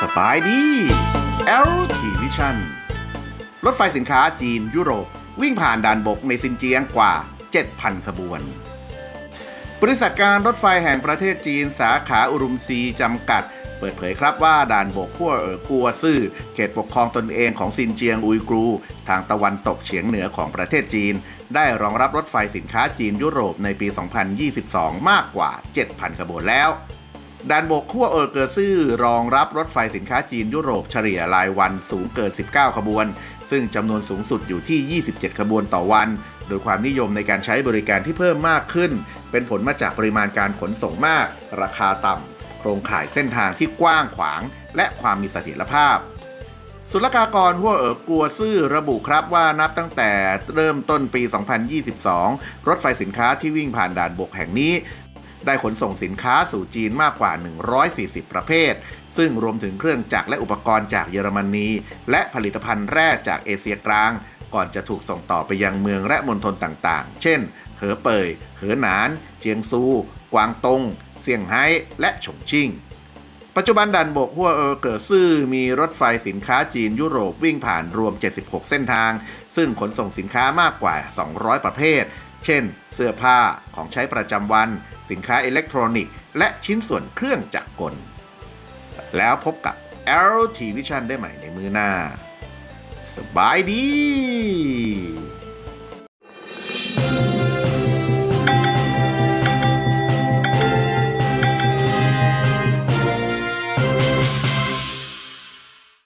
สบายดีแอลทีวิชั่นรถไฟสินค้าจีนยุโรป วิ่งผ่านด่านบกในซินเจียงกว่า 7,000 ขบวน บริษัทการรถไฟแห่งประเทศจีนสาขาอุรุมซีจำกัด เปิดเผยครับว่าด่านบกขั้วเอ๋อกัวซื่อเขตปกครองตนเองของซินเจียงอุยกรู ทางตะวันตกเฉียงเหนือของประเทศจีน ได้รองรับรถไฟสินค้าจีนยุโรปในปี 2022 มากกว่า 7,000 ขบวนแล้วด่านบกขั้วเออร์เกอร์ซื่อรองรับรถไฟสินค้าจีนยุโรปเฉลี่ยรายวันสูงเกิน 19 ขบวน ซึ่งจำนวนสูงสุดอยู่ที่ 27 ขบวนต่อวัน โดยความนิยมในการใช้บริการที่เพิ่มมากขึ้น เป็นผลมาจากปริมาณการขนส่งมาก ราคาต่ำ โครงข่ายเส้นทางที่กว้างขวาง และความมีเสถียรภาพ ศุลกากรหัวเอ๋อกัวซื่อระบุครับว่านับตั้งแต่เริ่มต้นปี 2022 รถไฟสินค้าที่วิ่งผ่านด่านบกแห่งนี้ได้ขนส่งสินค้าสู่จีนมากกว่า 140 ประเภท ซึ่งรวมถึงเครื่องจักรและอุปกรณ์จากเยอรมนี และผลิตภัณฑ์แร่จากเอเชียกลาง ก่อนจะถูกส่งต่อไปยังเมืองและมณฑลต่างๆ เช่น เหอเป่ย เหอหนาน เจียงซู กวางตง เซี่ยงไฮ้ และฉงชิ่ง ปัจจุบันด่านบกหัวเออเกิดซื่อมีรถไฟสินค้าจีนยุโรปวิ่งผ่านรวม 76 เส้นทาง ซึ่งขนส่งสินค้ามากกว่า 200 ประเภท เช่น เสื้อผ้า ของใช้ประจำวัน สินค้าอิเล็กทรอนิกส์ และชิ้นส่วนเครื่องจักรกล แล้วพบกับ LT Vision ได้ใหม่ในมือหน้า สบายดี